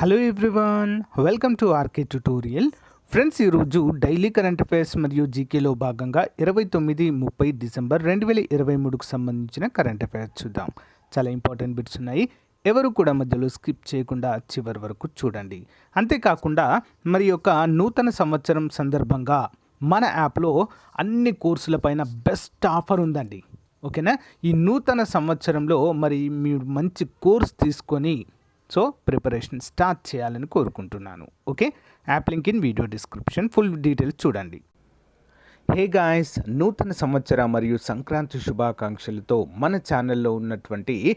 Hello everyone welcome to RK tutorial friends ఈరోజు daily current affairs మరియు జీకేలో భాగంగా ఇరవై తొమ్మిది ముప్పై డిసెంబర్ రెండు వేల ఇరవై మూడుకు సంబంధించిన కరెంట్ అఫైర్స్ చూద్దాం. చాలా ఇంపార్టెంట్ బిట్స్ ఉన్నాయి. ఎవరు కూడా మధ్యలో స్కిప్ చేయకుండా చివరి వరకు చూడండి. అంతేకాకుండా మరి యొక్క నూతన సంవత్సరం సందర్భంగా మన యాప్లో అన్ని కోర్సులపైన బెస్ట్ ఆఫర్ ఉందండి. ఓకేనా? ఈ నూతన సంవత్సరంలో మరి మీరు మంచి కోర్స్ తీసుకొని సో ప్రిపరేషన్ స్టార్ట్ చేయాలని కోరుకుంటున్నాను okay? App link in video description full details చూడండి. హే గాయస్ నూతన సంవత్సర మరియు సంక్రాంతి శుభాకాంక్షలతో మన ఛానల్లో ఉన్నటువంటి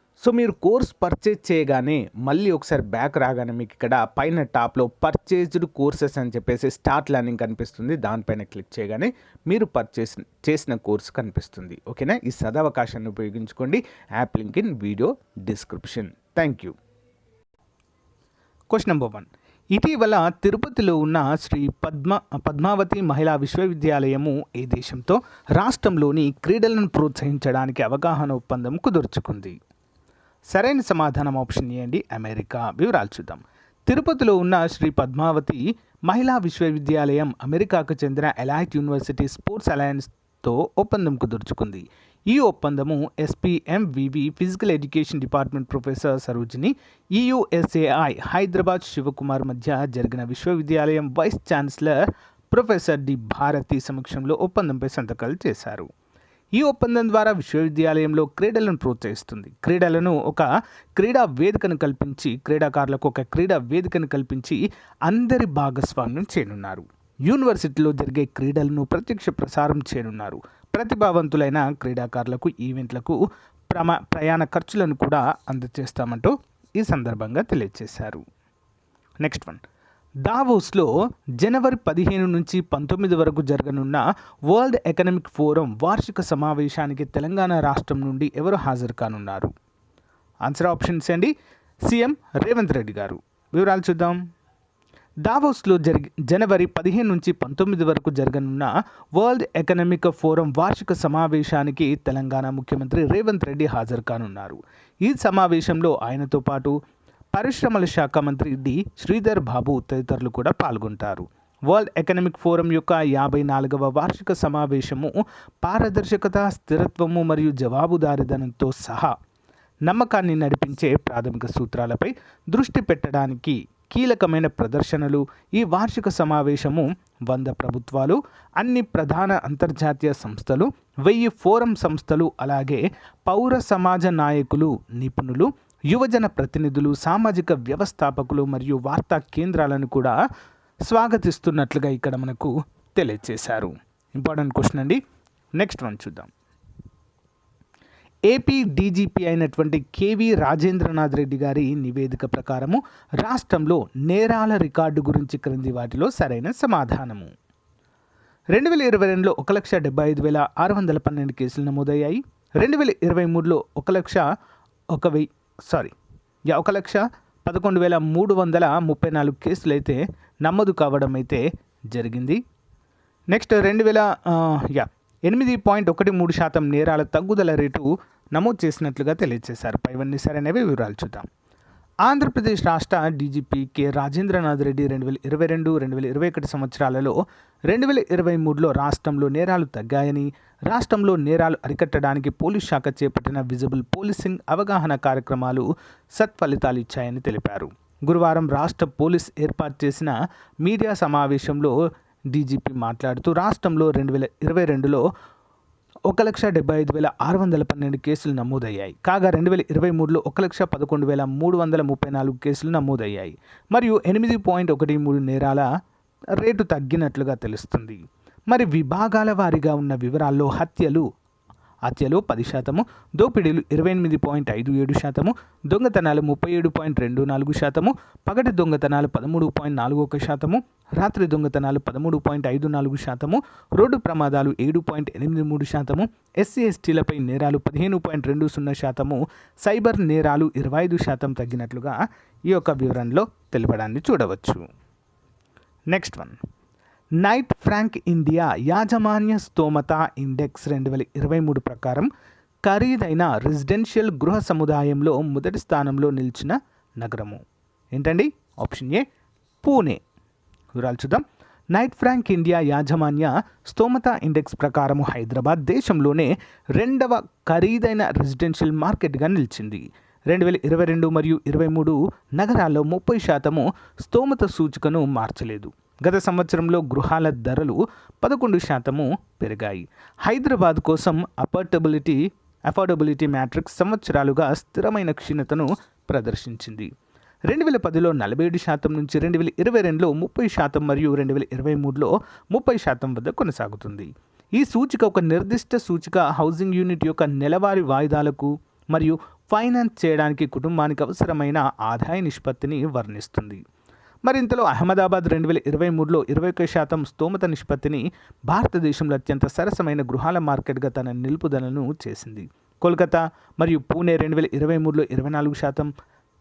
సో మీరు కోర్స్ పర్చేజ్ చేయగానే మళ్ళీ ఒకసారి బ్యాక్ రాగానే మీకు ఇక్కడ పైన టాప్లో పర్చేజ్డ్ కోర్సెస్ అని చెప్పేసి స్టార్ట్ లెర్నింగ్ కనిపిస్తుంది. దానిపైన క్లిక్ చేయగానే మీరు పర్చేస్ చేసిన కోర్స్ కనిపిస్తుంది. ఓకేనా? ఈ సదవకాశాన్ని ఉపయోగించుకోండి. App link in video description. Thank you. Question number one. ఇటీవల తిరుపతిలో ఉన్న శ్రీ పద్మ పద్మావతి మహిళా విశ్వవిద్యాలయము ఏ దేశంతో? రాష్ట్రంలోని క్రీడలను ప్రోత్సహించడానికి అవగాహన ఒప్పందం కుదుర్చుకుంది. సరైన సమాధానం ఆప్షన్ ఇవ్వండి అమెరికా. వివరాలు చూద్దాం. తిరుపతిలో ఉన్న శ్రీ పద్మావతి మహిళా విశ్వవిద్యాలయం అమెరికాకు చెందిన ఎలైట్ యూనివర్సిటీ స్పోర్ట్స్ అలయన్స్తో ఒప్పందం కుదుర్చుకుంది. ఈ ఒప్పందము SPMVV physical education department professor Sarojini EUSAI Hyderabad Shivakumar మధ్య జరిగిన విశ్వవిద్యాలయం vice chancellor professor D. Bharathi సమక్షంలో ఒప్పందంపై సంతకాలు చేశారు. ఈ ఒప్పందం ద్వారా విశ్వవిద్యాలయంలో క్రీడలను ప్రోత్సహిస్తుంది. క్రీడలను ఒక క్రీడా వేదికను కల్పించి క్రీడాకారులకు ఒక క్రీడా వేదికను కల్పించి అందరి భాగస్వామ్యం చేయనున్నారు. యూనివర్సిటీలో జరిగే క్రీడలను ప్రత్యక్ష ప్రసారం చేయనున్నారు. ప్రతిభావంతులైన క్రీడాకారులకు ఈవెంట్లకు ప్రమా ప్రయాణ ఖర్చులను కూడా అందజేస్తామంటూ ఈ సందర్భంగా తెలియజేశారు. Next one. దావోస్లో జనవరి పదిహేను నుంచి పంతొమ్మిది వరకు జరగనున్న వరల్డ్ ఎకనామిక్ ఫోరం వార్షిక సమావేశానికి తెలంగాణ రాష్ట్రం నుండి ఎవరు హాజరు కానున్నారు? ఆన్సర్ ఆప్షన్స్ అండి సీఎం రేవంత్ రెడ్డి గారు. వివరాలు చూద్దాం. దావోస్లో జరిగి జనవరి పదిహేను నుంచి పంతొమ్మిది వరకు జరగనున్న వరల్డ్ ఎకనామిక్ ఫోరం వార్షిక సమావేశానికి తెలంగాణ ముఖ్యమంత్రి రేవంత్ రెడ్డి హాజరు కానున్నారు. ఈ సమావేశంలో ఆయనతో పాటు పరిశ్రమల శాఖ మంత్రి డి. శ్రీధర్ బాబు తదితరులు కూడా పాల్గొంటారు. వరల్డ్ ఎకనామిక్ ఫోరం యొక్క యాభై నాలుగవ వార్షిక సమావేశము పారదర్శకత స్థిరత్వము మరియు జవాబుదారీదనంతో సహా నమ్మకాన్ని నడిపించే ప్రాథమిక సూత్రాలపై దృష్టి పెట్టడానికి కీలకమైన ప్రదర్శనలు ఈ వార్షిక సమావేశము వంద ప్రభుత్వాలు అన్ని ప్రధాన అంతర్జాతీయ సంస్థలు వెయ్యి ఫోరం సంస్థలు అలాగే పౌర సమాజ నాయకులు నిపుణులు యువజన ప్రతినిధులు సామాజిక వ్యవస్థాపకులు మరియు వార్తా కేంద్రాలను కూడా స్వాగతిస్తున్నట్లుగా ఇక్కడ మనకు తెలియజేశారు ఇంపార్టెంట్ క్వశ్చన్ అండి. నెక్స్ట్ వన్ చూద్దాం. ఏపీ డీజీపీ అయినటువంటి కేవీ రాజేంద్రనాథ్ రెడ్డి గారి నివేదిక ప్రకారము రాష్ట్రంలో నేరాల రికార్డు గురించి క్రింది వాటిలో సరైన సమాధానము. రెండు వేల ఇరవై రెండులో ఒక లక్ష డెబ్బై ఐదు వేల ఆరు వందల పన్నెండు కేసులు నమోదయ్యాయి. రెండు వేల ఇరవై మూడులో ఒక లక్ష ఒక వెయ్యి సారీ. యా ఒక లక్ష పదకొండు వేల మూడు వందల ముప్పై నాలుగు కేసులు అయితే నమోదు కావడం అయితే జరిగింది. నెక్స్ట్ రెండు వేల యా ఎనిమిది పాయింట్ ఒకటి మూడు శాతం నేరాల తగ్గుదల రేటు నమోదు చేసినట్లుగా తెలియజేశారు. పైవన్నీ సరైనవి వివరాలు చూద్దాం. ఆంధ్రప్రదేశ్ రాష్ట్ర డీజీపీ కె. రాజేంద్రనాథ్ రెడ్డి రెండు వేల ఇరవై రెండు రెండు వేల ఇరవై ఒకటి సంవత్సరాలలో రెండు వేల ఇరవై మూడులో రాష్ట్రంలో నేరాలు తగ్గాయని రాష్ట్రంలో నేరాలు అరికట్టడానికి పోలీస్ శాఖ చేపట్టిన విజిబుల్ పోలీసింగ్ అవగాహన కార్యక్రమాలు సత్ఫలితాలు ఇచ్చాయని తెలిపారు. గురువారం రాష్ట్ర పోలీస్ ఏర్పాటు చేసిన మీడియా సమావేశంలో డీజీపీ మాట్లాడుతూ రాష్ట్రంలో రెండు వేల ఇరవై రెండులో ఒక లక్ష డెబ్బై ఐదు వేల ఆరు వందల పన్నెండు కేసులు నమోదయ్యాయి. కాగా రెండు వేల ఇరవై మూడులో ఒక లక్ష పదకొండు వేల మూడు వందల ముప్పై నాలుగు కేసులు నమోదయ్యాయి. మరియు ఎనిమిది పాయింట్ ఒకటి మూడు నేరాల రేటు తగ్గినట్లుగా తెలుస్తుంది. మరి విభాగాల వారీగా ఉన్న వివరాల్లో హత్యలు హత్యలు పది శాతము దోపిడీలు ఇరవై ఎనిమిది పాయింట్ ఐదు ఏడు శాతము దొంగతనాలు ముప్పై ఏడు పాయింట్ రెండు నాలుగు శాతము పగటి దొంగతనాలు పదమూడు పాయింట్ నాలుగు ఒక శాతము రాత్రి దొంగతనాలు పదమూడు పాయింట్ ఐదు నాలుగు శాతము రోడ్డు ప్రమాదాలు ఏడు పాయింట్ ఎనిమిది మూడు శాతము ఎస్సీ ఎస్టీలపై నేరాలు పదిహేను పాయింట్ రెండు సున్నా శాతము సైబర్ నేరాలు ఇరవై ఐదు శాతం తగ్గినట్లుగా ఈ యొక్క వివరణలో తెలపడాన్ని చూడవచ్చు. Next one. Knight Frank India యాజమాన్య స్తోమత ఇండెక్స్ రెండు వేల ఇరవై మూడు ప్రకారం ఖరీదైన రెసిడెన్షియల్ గృహ సముదాయంలో మొదటి స్థానంలో నిలిచిన నగరము. ఏంటండి? Option A Pune. వివరాలు చూద్దాం. నైట్ ఫ్రాంక్ ఇండియా యాజమాన్య స్తోమత ఇండెక్స్ ప్రకారము హైదరాబాద్ దేశంలోనే రెండవ ఖరీదైన రెసిడెన్షియల్ మార్కెట్గా నిలిచింది. రెండు వేల ఇరవై రెండు మరియు ఇరవై మూడు నగరాల్లో ముప్పై శాతము స్తోమత సూచికను మార్చలేదు. గత సంవత్సరంలో గృహాల ధరలు పదకొండు శాతము పెరిగాయి. హైదరాబాద్ కోసం అఫోర్డబిలిటీ అఫోర్డబిలిటీ మ్యాట్రిక్స్ సంవత్సరాలుగా స్థిరమైన క్షీణతను ప్రదర్శించింది. రెండు వేల పదిలో నలభై ఏడు శాతం నుంచి రెండు వేల ఇరవై రెండులో ముప్పై శాతం మరియు రెండు వేల ఇరవై మూడులో ముప్పై శాతం వద్ద కొనసాగుతుంది. ఈ సూచిక ఒక నిర్దిష్ట సూచిక హౌసింగ్ యూనిట్ యొక్క నెలవారీ వాయిదాలకు మరియు ఫైనాన్స్ చేయడానికి కుటుంబానికి అవసరమైన ఆదాయ నిష్పత్తిని వర్ణిస్తుంది. మరి ఇంతలో అహ్మదాబాద్ రెండు వేల ఇరవై మూడులో ఇరవై ఒక్క శాతం స్తోమత నిష్పత్తిని భారతదేశంలో అత్యంత సరసమైన గృహాల మార్కెట్గా తన నిలుపుదలను చేసింది. కోల్కతా మరియు పూణే రెండు వేల ఇరవై మూడులో ఇరవై నాలుగు శాతం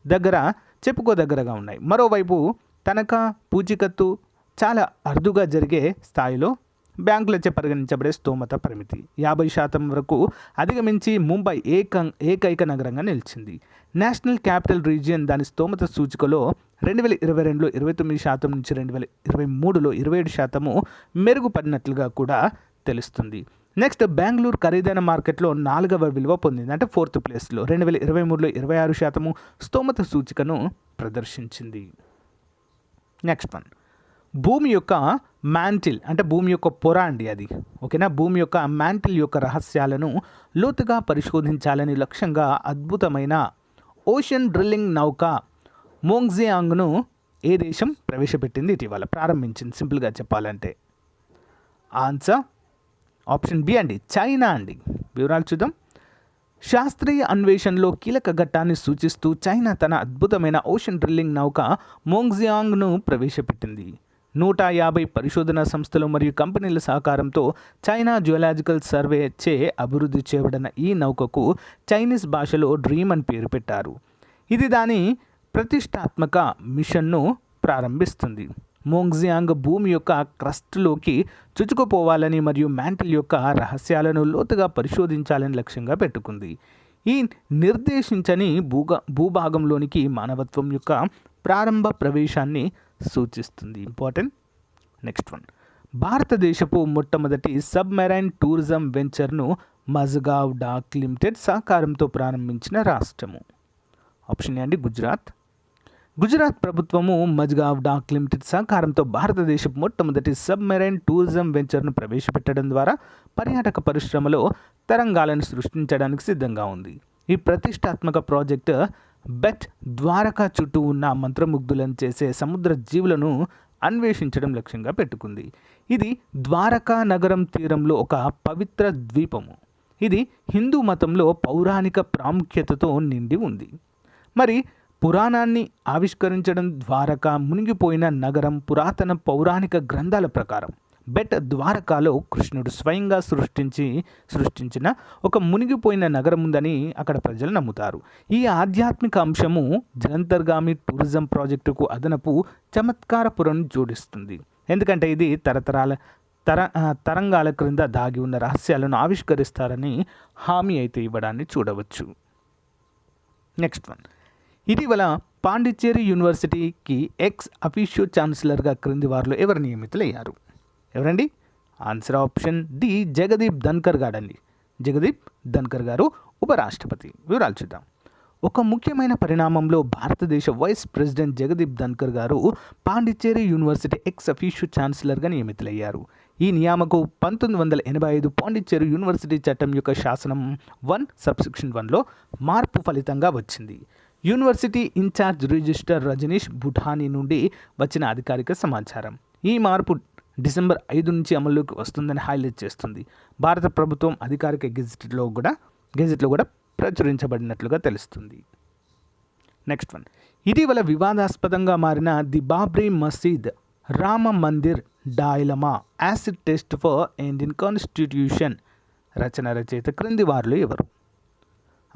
దగ్గర చెప్పుకోదగ్గరగా ఉన్నాయి. మరోవైపు తనఖా పూచికత్తు చాలా అరుదుగా జరిగే స్థాయిలో బ్యాంకులచే పరిగణించబడే స్తోమత పరిమితి. యాభై శాతం వరకు అధిగమించి ముంబై ఏక ఏకైక నగరంగా నిలిచింది. నేషనల్ క్యాపిటల్ రీజియన్ దాని స్తోమత సూచికలో రెండు వేల ఇరవై రెండులో ఇరవై తొమ్మిది శాతం నుంచి రెండు వేల ఇరవై మూడులో ఇరవై ఏడు శాతము మెరుగుపడినట్లుగా కూడా తెలుస్తుంది. నెక్స్ట్ బెంగళూరు ఖరీదైన మార్కెట్లో నాలుగవ విలువ పొందింది. అంటే ఫోర్త్ ప్లేస్లో రెండు వేల ఇరవై మూడులో ఇరవై ఆరు శాతము స్తోమత సూచికను ప్రదర్శించింది. Next one. భూమి యొక్క మ్యాంటిల్ అంటే భూమి యొక్క పొర అండి అది. ఓకేనా? భూమి యొక్క మ్యాంటిల్ యొక్క రహస్యాలను లోతుగా పరిశోధించాలని లక్ష్యంగా అద్భుతమైన ఓషన్ డ్రిల్లింగ్ నౌక మోంగ్జియాంగ్ను ఏ దేశం ప్రవేశపెట్టింది? ఇటీవల ప్రారంభించింది. సింపుల్గా చెప్పాలంటే. ఆన్సర్ ఆప్షన్ బి అండి. చైనా అండి. వివరాలు చూద్దాం. శాస్త్రీయ అన్వేషణలో కీలక ఘట్టాన్ని సూచిస్తూ చైనా తన అద్భుతమైన ఓషన్ డ్రిల్లింగ్ నౌక మోంగ్జియాంగ్ను ప్రవేశపెట్టింది. నూట యాభై పరిశోధనా సంస్థలు మరియు కంపెనీల సహకారంతో చైనా జియోలాజికల్ సర్వే చే అభివృద్ధి చేయబడిన ఈ నౌకకు చైనీస్ భాషలో డ్రీమ్ అని పేరు పెట్టారు. ఇది దాని ప్రతిష్టాత్మక మిషన్ను ప్రారంభిస్తుంది. మోంగ్జియాంగ్ భూమి యొక్క క్రస్ట్లోకి చుచుకుపోవాలని మరియు మ్యాంటిల్ యొక్క రహస్యాలను లోతుగా పరిశోధించాలని లక్ష్యంగా పెట్టుకుంది. ఈ నిర్దేశించని భూగా భూభాగంలోనికి మానవత్వం యొక్క ప్రారంభ ప్రవేశాన్ని సూచిస్తుంది. ఇంపార్టెంట్. Next one. భారతదేశపు మొట్టమొదటి సబ్మెరైన్ టూరిజం వెంచర్ను మజ్గావ్ డాక్ లిమిటెడ్ సహకారంతో ప్రారంభించిన రాష్ట్రము. ఆప్షన్ ఏ అండి గుజరాత్. గుజరాత్ ప్రభుత్వము మజ్గావ్ డాక్ లిమిటెడ్ సహకారంతో భారతదేశపు మొట్టమొదటి సబ్మెరైన్ టూరిజం వెంచర్ను ప్రవేశపెట్టడం ద్వారా పర్యాటక పరిశ్రమలో తరంగాలను సృష్టించడానికి సిద్ధంగా ఉంది. ఈ ప్రతిష్టాత్మక ప్రాజెక్టు బెట్ ద్వారకా చుట్టూ ఉన్న మంత్రముగ్ధులను చేసే సముద్ర జీవులను అన్వేషించడం లక్ష్యంగా పెట్టుకుంది. ఇది ద్వారకా నగరం తీరంలో ఒక పవిత్ర ద్వీపము. ఇది హిందూ మతంలో పౌరాణిక ప్రాముఖ్యతతో నిండి ఉంది. మరి పురాణాన్ని ఆవిష్కరించడం ద్వారకా మునిగిపోయిన నగరం పురాతన పౌరాణిక గ్రంథాల ప్రకారం. బెట్ ద్వారకాలో కృష్ణుడు స్వయంగా సృష్టించి సృష్టించిన ఒక మునిగిపోయిన నగరం ఉందని అక్కడ ప్రజలు నమ్ముతారు. ఈ ఆధ్యాత్మిక అంశము జలంతర్గామి టూరిజం ప్రాజెక్టుకు అదనపు చమత్కారపురం జోడిస్తుంది. ఎందుకంటే ఇది తరతరాల తర తరంగాల క్రింద దాగి ఉన్న రహస్యాలను ఆవిష్కరిస్తారని హామీ అయితే ఇవ్వడాన్ని చూడవచ్చు. Next one. ఇటీవల పాండిచ్చేరి యూనివర్సిటీకి ఎక్స్ అఫీషియో ఛాన్సలర్గా క్రింది వారిలో ఎవరు నియమితులయ్యారు? ఎవరండి? Answer option D Jagdeep Dhankhar గారండి. జగదీప్ ధన్కర్ గారు ఉపరాష్ట్రపతి. వివరాలు చూద్దాం. ఒక ముఖ్యమైన పరిణామంలో భారతదేశ వైస్ ప్రెసిడెంట్ జగదీప్ ధన్కర్ గారు పాండిచ్చేరి యూనివర్సిటీ ఎక్స్ అఫీషియో ఛాన్సలర్గా నియమితులయ్యారు. ఈ నియామకు పంతొమ్మిది వందల ఎనభై ఐదు పాండిచ్చేరి యూనివర్సిటీ చట్టం యొక్క శాసనం వన్ సబ్స్క్రిప్షన్ వన్లో మార్పు ఫలితంగా వచ్చింది. University incharge register Rajneesh Bhutani నుండి వచ్చిన అధికారిక సమాచారం. ఈ మార్పు డిసెంబర్ ఐదు నుంచి అమల్లోకి వస్తుందని హైలైట్ చేస్తుంది. భారత ప్రభుత్వం అధికారిక గెజిట్లో కూడా గెజిట్లో కూడా ప్రచురించబడినట్లుగా తెలుస్తుంది. Next one. ఇటీవల వివాదాస్పదంగా మారిన the Babri Masjid Rama Mandir dilemma acid test for Indian constitution రచన రచయిత క్రింది వారిలో ఎవరు?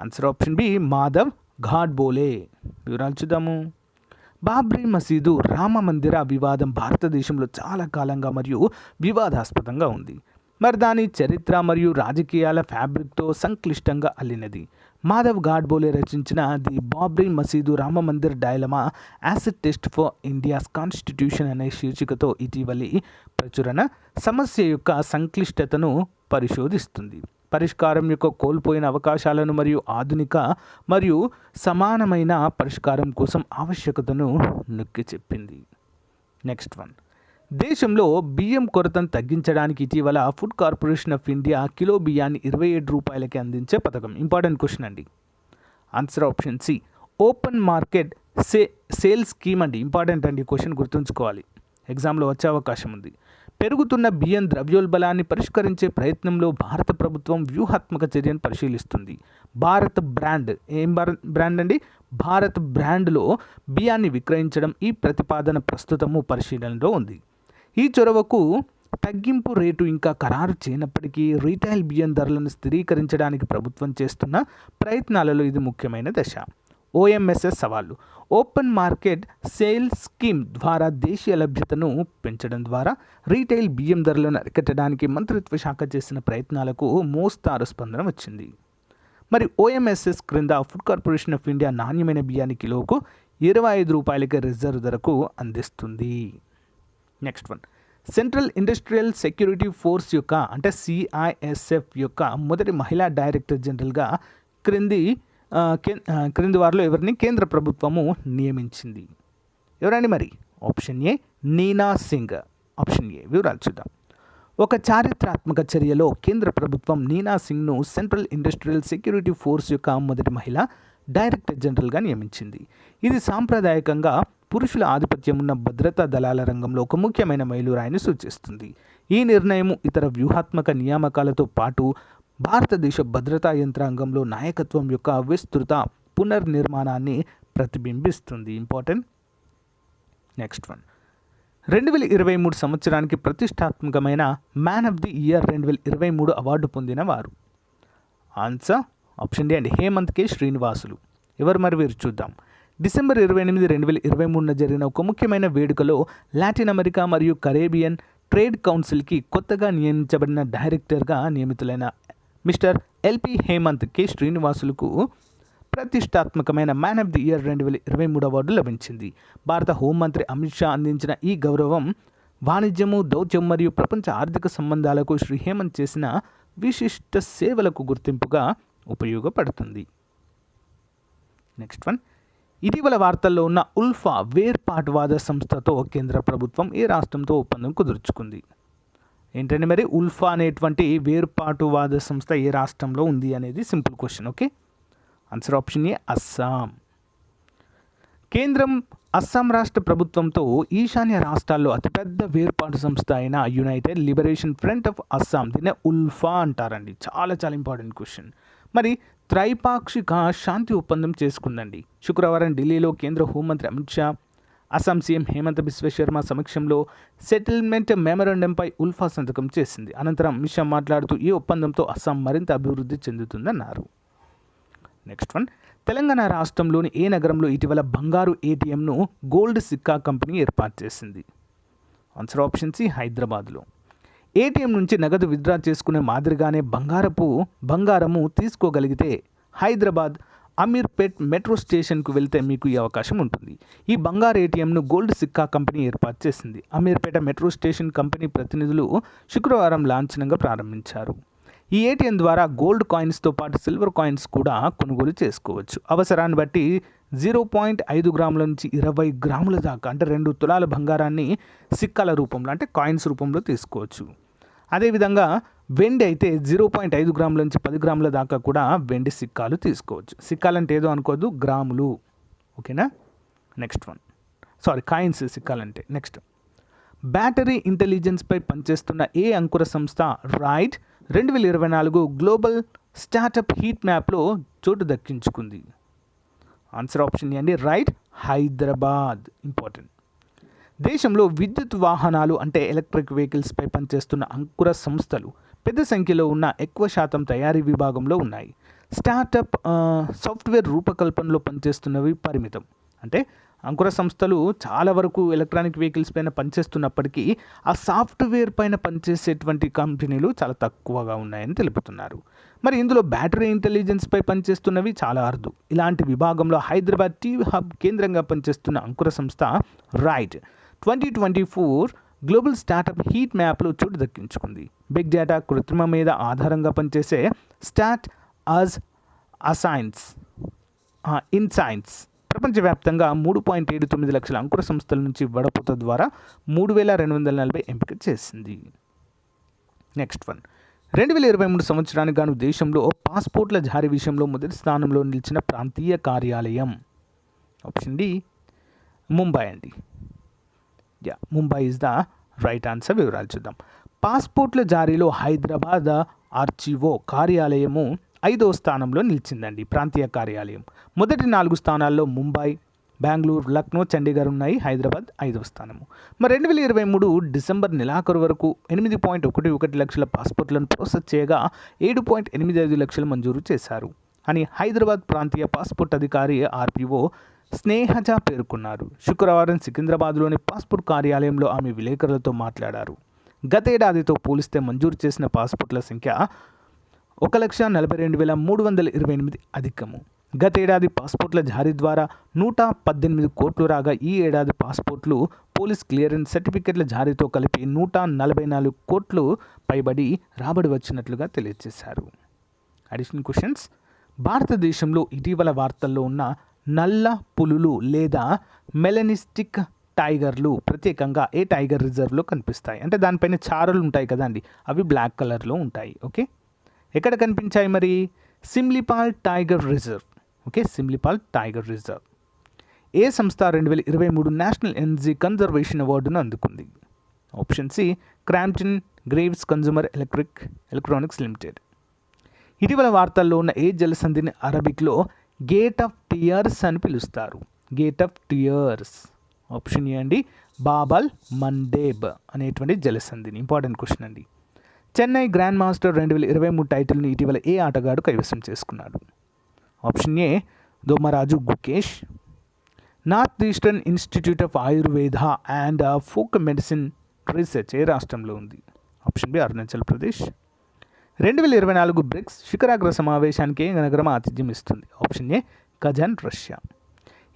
Answer option B Madhav Godbole వివరాలు చూద్దాము. బాబ్రీ మసీదు రామ మందిర వివాదం భారతదేశంలో చాలా కాలంగా మరియు వివాదాస్పదంగా ఉంది. మరి దాని చరిత్ర మరియు రాజకీయాల ఫ్యాబ్రిక్తో సంక్లిష్టంగా అల్లినది. మాధవ్ గాడ్బోలే రచించిన the Babri Masjid Rama Mandir dilemma acid test for India's constitution అనే శీర్షికతో ఇటీవలి ప్రచురణ సమస్య యొక్క సంక్లిష్టతను పరిశోధిస్తుంది. పరిష్కారం యొక్క కోల్పోయిన అవకాశాలను మరియు ఆధునిక మరియు సమానమైన పరిష్కారం కోసం ఆవశ్యకతను నొక్కి చెప్పింది. నెక్స్ట్ వన్ దేశంలో బియ్యం కొరతను తగ్గించడానికి ఇటీవల food corporation of India kilo బియ్యాన్ని ఇరవై ఏడు రూపాయలకి అందించే పథకం. ఇంపార్టెంట్ క్వశ్చన్ అండి. Answer option C open market సే సేల్స్ స్కీమ్ అండి. ఇంపార్టెంట్ అండి. క్వశ్చన్ గుర్తుంచుకోవాలి. ఎగ్జామ్లో వచ్చే అవకాశం ఉంది. పెరుగుతున్న బియ్యం ద్రవ్యోల్బలాన్ని పరిష్కరించే ప్రయత్నంలో భారత ప్రభుత్వం వ్యూహాత్మక చర్యను పరిశీలిస్తుంది. భారత్ బ్రాండ్ ఏం బ్రాండ్ అండి? భారత్ బ్రాండ్లో బియ్యాన్ని విక్రయించడం ఈ ప్రతిపాదన ప్రస్తుతము పరిశీలనలో ఉంది. ఈ చొరవకు తగ్గింపు రేటు ఇంకా ఖరారు చేయనప్పటికీ రీటైల్ బియ్యం ధరలను స్థిరీకరించడానికి ప్రభుత్వం చేస్తున్న ప్రయత్నాలలో ఇది ముఖ్యమైన దశ. ఓఎంఎస్ఎస్ సవాళ్ళు ఓపెన్ మార్కెట్ సేల్ స్కీమ్ ద్వారా దేశీయ లభ్యతను పెంచడం ద్వారా రీటైల్ బియ్యం ధరలను అరికట్టడానికి మంత్రిత్వ శాఖ చేసిన ప్రయత్నాలకు మోస్తారు స్పందన వచ్చింది. మరి ఓఎంఎస్ఎస్ క్రింద ఫుడ్ కార్పొరేషన్ ఆఫ్ ఇండియా నాణ్యమైన బియ్యాన్ని కిలోకు ఇరవై ఐదు రూపాయలకి రిజర్వ్ ధరకు అందిస్తుంది. Next one. Central industrial security force యొక్క అంటే సిఐఎస్ఎఫ్ యొక్క మొదటి మహిళా డైరెక్టర్ జనరల్గా క్రింది క్రింది వారిలో ఎవరిని? కేంద్ర ప్రభుత్వము నియమించింది. ఎవరండి మరి? Option A Neena Singh. Option A వివరాలు చూద్దాం. ఒక చారిత్రాత్మక చర్యలో కేంద్ర ప్రభుత్వం నీనా సింగ్ను సెంట్రల్ ఇండస్ట్రియల్ సెక్యూరిటీ ఫోర్స్ యొక్క మొదటి మహిళ డైరెక్టర్ జనరల్గా నియమించింది. ఇది సాంప్రదాయకంగా పురుషుల ఆధిపత్యం ఉన్న భద్రతా దళాల రంగంలో ఒక ముఖ్యమైన మైలురాయిని సూచిస్తుంది. ఈ నిర్ణయం ఇతర వ్యూహాత్మక నియామకాలతో పాటు భారతదేశ భద్రతా యంత్రాంగంలో నాయకత్వం యొక్క విస్తృత పునర్నిర్మాణాన్ని ప్రతిబింబిస్తుంది. ఇంపార్టెంట్. Next one. రెండు వేల ఇరవై మూడు సంవత్సరానికి ప్రతిష్టాత్మకమైన మ్యాన్ ఆఫ్ ది ఇయర్ రెండు వేల ఇరవై మూడు అవార్డు పొందిన వారు ఆన్సర్ ఆప్షన్ డి అండి హేమంత్ కే. శ్రీనివాసులు. ఎవరు మరి వీరు చూద్దాం. డిసెంబర్ ఇరవై ఎనిమిది రెండు వేల ఇరవై మూడున జరిగిన ఒక ముఖ్యమైన వేడుకలో లాటిన్ అమెరికా మరియు కరేబియన్ ట్రేడ్ కౌన్సిల్కి కొత్తగా నియమించబడిన డైరెక్టర్గా నియమితులైన మిస్టర్ ఎల్పి హేమంత్ కె శ్రీనివాసులకు ప్రతిష్టాత్మకమైన మ్యాన్ ఆఫ్ ది ఇయర్ రెండు వేల ఇరవై మూడు అవార్డు లభించింది. భారత హోంమంత్రి అమిత్ షా అందించిన ఈ గౌరవం వాణిజ్యము దౌత్యం మరియు ప్రపంచ ఆర్థిక సంబంధాలకు శ్రీ హేమంత్ చేసిన విశిష్ట సేవలకు గుర్తింపుగా ఉపయోగపడుతుంది. Next one. ఇటీవల వార్తల్లో ఉన్న ఉల్ఫా వేర్పాటువాద సంస్థతో కేంద్ర ప్రభుత్వం ఏ రాష్ట్రంతో ఒప్పందం కుదుర్చుకుంది? ఏంటంటే మరి ఉల్ఫా అనేటువంటి వేర్పాటువాద సంస్థ ఏ రాష్ట్రంలో ఉంది అనేది simple question okay? Answer option A Assam. కేంద్రం అస్సాం రాష్ట్ర ప్రభుత్వంతో ఈశాన్య రాష్ట్రాల్లో అతిపెద్ద వేర్పాటు సంస్థ అయిన United Liberation Front of Assam దీన్నే ఉల్ఫా అంటారండి. చాలా చాలా ఇంపార్టెంట్ క్వశ్చన్. మరి త్రైపాక్షిక శాంతి ఒప్పందం చేసుకుందండి. శుక్రవారం ఢిల్లీలో కేంద్ర హోంమంత్రి అమిత్ షా అస్సాం సీఎం హేమంత్ బిశ్వ శర్మ సమక్షంలో సెటిల్మెంట్ మెమరాండంపై ఉల్ఫా సంతకం చేసింది. అనంతరం మిషా మాట్లాడుతూ ఈ ఒప్పందంతో అస్సాం మరింత అభివృద్ధి చెందుతుందన్నారు. నెక్స్ట్ వన్ తెలంగాణ రాష్ట్రంలోని ఏ నగరంలో ఇటీవల బంగారు ఏటీఎంను గోల్డ్ సిక్కా కంపెనీ ఏర్పాటు చేసింది? ఆన్సర్ ఆప్షన్ సి హైదరాబాద్లో. ఏటీఎం నుంచి నగదు విత్డ్రా చేసుకునే మాదిరిగానే బంగారపు బంగారము తీసుకోగలిగితే హైదరాబాద్ అమీర్పేట్ మెట్రో స్టేషన్కు వెళ్తే మీకు ఈ అవకాశం ఉంటుంది. ఈ బంగారు ఏటీఎంను గోల్డ్ సిక్కా కంపెనీ ఏర్పాటు చేసింది. అమీర్పేట మెట్రో స్టేషన్ కంపెనీ ప్రతినిధులు శుక్రవారం లాంఛనంగా ప్రారంభించారు. ఈ ఏటీఎం ద్వారా గోల్డ్ కాయిన్స్తో పాటు సిల్వర్ కాయిన్స్ కూడా కొనుగోలు చేసుకోవచ్చు. అవసరాన్ని బట్టి జీరో పాయింట్ ఐదు గ్రాముల నుంచి ఇరవై గ్రాముల దాకా అంటే రెండు తులాల బంగారాన్ని సిక్కాల రూపంలో అంటే కాయిన్స్ రూపంలో తీసుకోవచ్చు. అదేవిధంగా వెండి అయితే జీరో పాయింట్ ఐదు గ్రాముల నుంచి పది గ్రాముల దాకా కూడా వెండి సిక్కాలు తీసుకోవచ్చు. సిక్కాలంటే ఏదో అనుకోవద్దు గ్రాములు. ఓకేనా? నెక్స్ట్ వన్ సారీ కాయిన్స్ సిక్కాలంటే. నెక్స్ట్ బ్యాటరీ ఇంటెలిజెన్స్పై పనిచేస్తున్న ఏ అంకుర సంస్థ? రైట్ రెండు వేల ఇరవై నాలుగు గ్లోబల్ స్టార్టప్ హీట్ మ్యాప్లో చోటు దక్కించుకుంది. ఆన్సర్ ఆప్షన్ ఏ అండి రైట్ హైదరాబాద్. ఇంపార్టెంట్ దేశంలో విద్యుత్ వాహనాలు అంటే ఎలక్ట్రిక్ వెహికల్స్పై పనిచేస్తున్న అంకుర సంస్థలు పెద్ద సంఖ్యలో ఉన్న ఎక్కువ శాతం తయారీ విభాగంలో ఉన్నాయి. స్టార్టప్ సాఫ్ట్వేర్ రూపకల్పనలో పనిచేస్తున్నవి పరిమితం. అంటే అంకుర సంస్థలు చాలా వరకు ఎలక్ట్రానిక్ వెహికల్స్ పైన పనిచేస్తున్నప్పటికీ ఆ సాఫ్ట్వేర్ పైన పనిచేసేటువంటి కంపెనీలు చాలా తక్కువగా ఉన్నాయని తెలుపుతున్నారు. మరి ఇందులో బ్యాటరీ ఇంటెలిజెన్స్ పై పనిచేస్తున్నవి చాలా అరుదు. ఇలాంటి విభాగంలో హైదరాబాద్ టీవీ హబ్ కేంద్రంగా పనిచేస్తున్న అంకుర సంస్థ right. Twenty twenty four global startup heat మ్యాప్లో చోటు దక్కించుకుంది. బిగ్ డేటా కృత్రిమ మీద ఆధారంగా పనిచేసే స్టాట్ అజ్ అసైన్స్ ఇన్ సైన్స్ ప్రపంచవ్యాప్తంగా మూడు పాయింట్ ఏడు తొమ్మిది లక్షల అంకుర సంస్థల నుంచి వడపోత ద్వారా మూడు వేల రెండు వందల నలభై ఎంపిక చేసింది. Next one. రెండు వేల ఇరవై మూడు సంవత్సరానికి గాను దేశంలో పాస్పోర్ట్ల జారీ విషయంలో మొదటి స్థానంలో నిలిచిన ప్రాంతీయ కార్యాలయం. ఆప్షన్ డి ముంబై అండి. Yeah Mumbai is the right answer వివరాలు చూద్దాం. పాస్పోర్ట్ల జారీలో హైదరాబాద్ ఆర్చీఓ కార్యాలయము ఐదవ స్థానంలో నిలిచిందండి. ప్రాంతీయ కార్యాలయం. మొదటి నాలుగు స్థానాల్లో ముంబై బెంగళూరు లక్నో చండీగఢ్ ఉన్నాయి. హైదరాబాద్ ఐదవ స్థానము. మరి రెండు వేల ఇరవై మూడు డిసెంబర్ నెలాఖరు వరకు ఎనిమిది పాయింట్ ఒకటి ఒకటి లక్షల పాస్పోర్ట్లను ప్రాసెస్ చేయగా ఏడు పాయింట్ ఎనిమిది ఐదు లక్షలు మంజూరు చేశారు. అని హైదరాబాద్ ప్రాంతీయ పాస్పోర్ట్ అధికారి ఆర్పీఓ స్నేహజ పేర్కొన్నారు. శుక్రవారం సికింద్రాబాద్లోని పాస్పోర్ట్ కార్యాలయంలో ఆమె విలేకరులతో మాట్లాడారు. గతేడాదితో పోలిస్తే మంజూరు చేసిన పాస్పోర్ట్ల సంఖ్య ఒక లక్ష నలభై రెండు వేల మూడు వందల ఇరవై ఎనిమిది అధికము. గతేడాది పాస్పోర్ట్ల జారీ ద్వారా నూట పద్దెనిమిది కోట్లు రాగా ఈ ఏడాది పాస్పోర్ట్లు పోలీస్ క్లియరెన్స్ సర్టిఫికెట్ల జారీతో కలిపి నూట నలభై నాలుగు కోట్లు పైబడి రాబడి వచ్చినట్లుగా తెలియజేశారు. అడిషనల్ క్వశ్చన్స్ భారతదేశంలో ఇటీవల వార్తల్లో ఉన్న నల్ల పులులు లేదా మెలనిస్టిక్ టైగర్లు ప్రత్యేకంగా ఏ టైగర్ రిజర్వ్లో కనిపిస్తాయి? అంటే దానిపైన చారలు ఉంటాయి కదండి. అవి బ్లాక్ కలర్లో ఉంటాయి. ఓకే? ఎక్కడ కనిపించాయి మరి? Similipal tiger reserve okay? Similipal tiger reserve ఏ సంస్థ రెండు వేల ఇరవై మూడు నేషనల్ ఎనర్జీ కన్జర్వేషన్ అవార్డును అందుకుంది? Option C Crompton Greaves consumer electric electronics limited ఇటీవల వార్తల్లో ఉన్న ఏ జలసంధిని అరబిక్లో గేట్ ఆఫ్ టియర్స్ అని పిలుస్తారు. Gate of tears. Option A అండి. బాబల్ మండేబ్ అనేటువంటి జలసంధిని. ఇంపార్టెంట్ క్వశ్చన్ అండి. చెన్నై గ్రాండ్ మాస్టర్ రెండు వేల ఇరవై మూడు టైటిల్ని ఇటీవల ఏ ఆటగాడు కైవసం చేసుకున్నాడు? Option A Dommaraju Gukesh. North Eastern Institute of Ayurveda and folk medicine research ఏ రాష్ట్రంలో ఉంది? Option B Arunachal Pradesh. రెండు వేల ఇరవై నాలుగు బ్రిక్స్ శిఖరాగ్ర సమావేశానికి నగరం ఆతిథ్యం ఇస్తుంది. Option A Kazan Russia.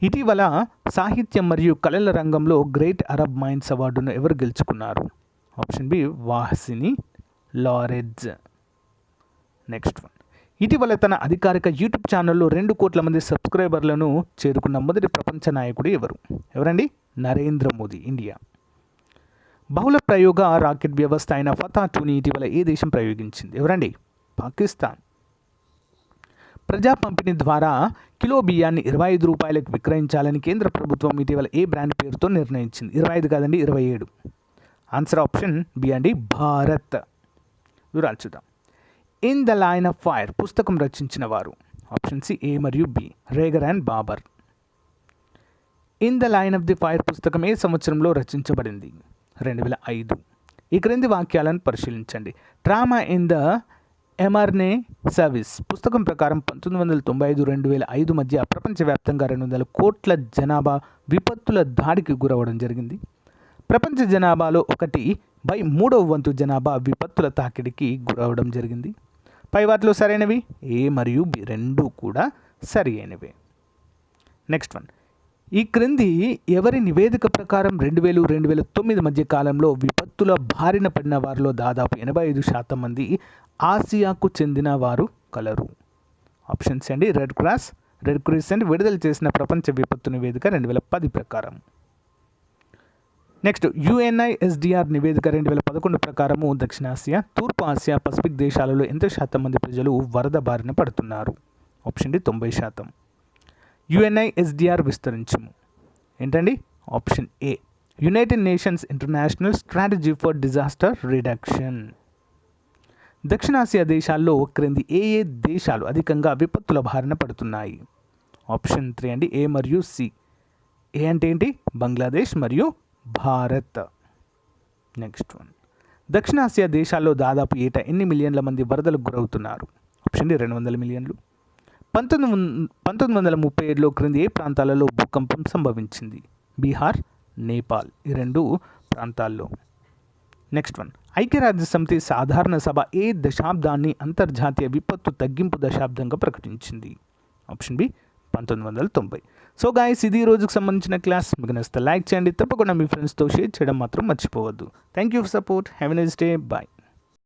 ఇటీవల సాహిత్యం మరియు కళల రంగంలో గ్రేట్ అరబ్ మైండ్స్ అవార్డును ఎవరు గెలుచుకున్నారు? ఆప్షన్ బి వాహసిని లారెడ్జ్. Next one. ఇటీవల తన అధికారిక యూట్యూబ్ ఛానల్లో రెండు కోట్ల మంది సబ్స్క్రైబర్లను చేరుకున్న మొదటి ప్రపంచ నాయకుడు ఎవరు? ఎవరండి? నరేంద్ర మోదీ ఇండియా. బహుళ ప్రయోగ రాకెట్ వ్యవస్థ అయిన ఫతా టూని ఇటీవల ఏ దేశం ప్రయోగించింది? ఎవరండి? పాకిస్తాన్. ప్రజా పంపిణీ ద్వారా కిలో బియ్యాన్ని ఇరవై ఐదు రూపాయలకు విక్రయించాలని కేంద్ర ప్రభుత్వం ఇటీవల ఏ బ్రాండ్ పేరుతో నిర్ణయించింది? ఇరవై ఐదు కాదండి ఇరవై ఏడు. ఆన్సర్ ఆప్షన్ బి అండి భారత్. వివరాలు చూద్దాం. In the line of fire పుస్తకం రచించిన వారు. Option C A and B. Reger and Baber. In the line of the fire పుస్తకం ఏ సంవత్సరంలో రచించబడింది? రెండు వేల ఐదు. ఈ క్రింది వాక్యాలను పరిశీలించండి. Drama in the marine service పుస్తకం ప్రకారం పంతొమ్మిది వందల తొంభై ఐదు రెండు వేల ఐదు మధ్య ప్రపంచవ్యాప్తంగా రెండు వందల కోట్ల జనాభా విపత్తుల దాడికి గురవడం జరిగింది. ప్రపంచ జనాభాలో ఒకటి బై మూడవ వంతు జనాభా విపత్తుల తాకిడికి గురవడం జరిగింది. పై వాటిలో సరైనవి? ఏ మరియు బి రెండు కూడా సరి అయినవి. నెక్స్ట్ వన్ ఈ క్రింది ఎవరి నివేదిక ప్రకారం రెండు వేలు రెండు వేల తొమ్మిది మధ్య కాలంలో విపత్తుల బారిన పడిన వారిలో దాదాపు ఎనభై ఐదు శాతం మంది ఆసియాకు చెందిన వారు కలరు. ఆప్షన్స్ అండి రెడ్ క్రాస్ రెడ్ క్రిసెంట్ విడుదల చేసిన ప్రపంచ విపత్తు నివేదిక రెండు వేల పది ప్రకారం. నెక్స్ట్ యుఎన్ఐఎస్డిఆర్ నివేదిక రెండు వేల పదకొండు ప్రకారము దక్షిణాసియా తూర్పు ఆసియా పసిఫిక్ దేశాలలో ఎంత శాతం మంది ప్రజలు వరద బారిన పడుతున్నారు? ఆప్షన్ డి తొంభై శాతం. యుఎన్ఐ ఎస్డిఆర్ విస్తరించము. ఏంటండి? Option A. United Nations international strategy for disaster reduction. దక్షిణాసియా దేశాల్లో క్రింది ఏ ఏ దేశాలు అధికంగా విపత్తుల బారిన పడుతున్నాయి? ఆప్షన్ త్రీ అండి ఏ మరియు సి. ఏ అంటే ఏంటి? బంగ్లాదేశ్ మరియు భారత్. Next one. దక్షిణాసియా దేశాల్లో దాదాపు ఏటా ఎన్ని మిలియన్ల మంది వరదలకు గురవుతున్నారు? ఆప్షన్ డి రెండు వందల మిలియన్లు. పంతొమ్మిది పంతొమ్మిది వందల ముప్పై ఏడులో క్రింది ఏ ప్రాంతాలలో భూకంపం సంభవించింది? బీహార్ నేపాల్ ఈ రెండు ప్రాంతాల్లో. Next one. ఐక్యరాజ్య సమితి సాధారణ సభ ఏ దశాబ్దాన్ని అంతర్జాతీయ విపత్తు తగ్గింపు దశాబ్దంగా ప్రకటించింది? ఆప్షన్ బి పంతొమ్మిది వందల తొంభై. సో గాయస్ ఇది ఈ రోజుకు సంబంధించిన క్లాస్. మీకు నచ్చితే లైక్ చేయండి. తప్పకుండా మీ ఫ్రెండ్స్తో షేర్ చేయడం మాత్రం మర్చిపోవద్దు. Thank you for support. Have a nice day. Bye.